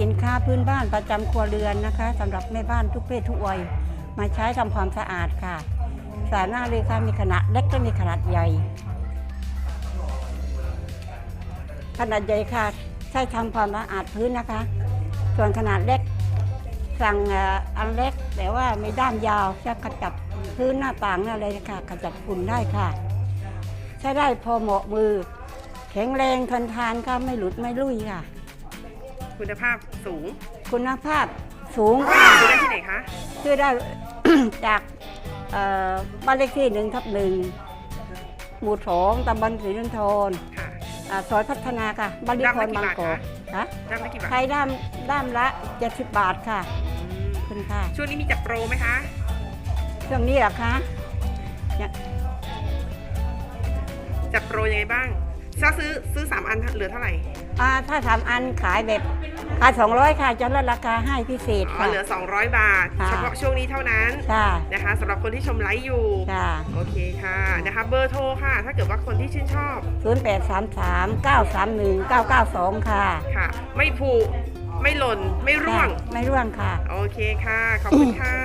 สินค้าพื้นบ้านประจำครัวเรือนนะคะสำหรับแม่บ้านทุกเพศทุกวัยมาใช้ทำความสะอาดค่ะ สาหน้าเลยค่ะมีขนาดเล็กและมีขนาดใหญ่ ขนาดใหญ่ค่ะ ใช้ทำความสะอาดพื้นนะคะ ส่วนขนาดเล็กสั่งอันเล็กแต่ว่าไม่ด้ามยาวจะขจัดพื้นหน้าต่างอะไรค่ะขจัดฝุ่นได้ค่ะ ใช้ได้พอเหมาะมือ แข็งแรงทนทานค่ะไม่หลุดไม่ลุ่ยค่ะ คุณภาพสูงคุณภาพสูงซื้อได้ที่ไหนคะ ชื่อได้ จากเอ่อบ้านเลขที่หนึ่งทับหนึ่งหมู่สองตำบลศรีนนทรค่ะ อ่าซอยพัฒนาค่ะบ้านลิพรบางกอกค่ะได้ไม่กี่บาทไทยด้ามด้ามละ 70 บาทค่ะอืมขอบคุณค่ะช่วงนี้มีจัดโปรไหมคะ เครื่องนี้เหรอคะ จัดโปรยังไงบ้าง ถ้าซื้อซื้อ3อันเหลือเท่าไหร่อ่าถ้าทำอันขายแบบขาย200 ค่ะจะลดราคาให้พิเศษอ๋อค่ะ เหลือ 200 บาท ค่ะ เฉพาะช่วงนี้เท่านั้นค่ะ นะคะสำหรับคนที่ชมไลฟ์อยู่ ค่ะ โอเคค่ะนะคะเบอร์โทรค่ะ ถ้าเกิดว่าคนที่ชื่นชอบ0833 931 992 ค่ะค่ะ ไม่ผูกไม่หล่นไม่ร่วง ค่ะไม่ร่วงค่ะ โอเคค่ะ ขอบคุณค่ะ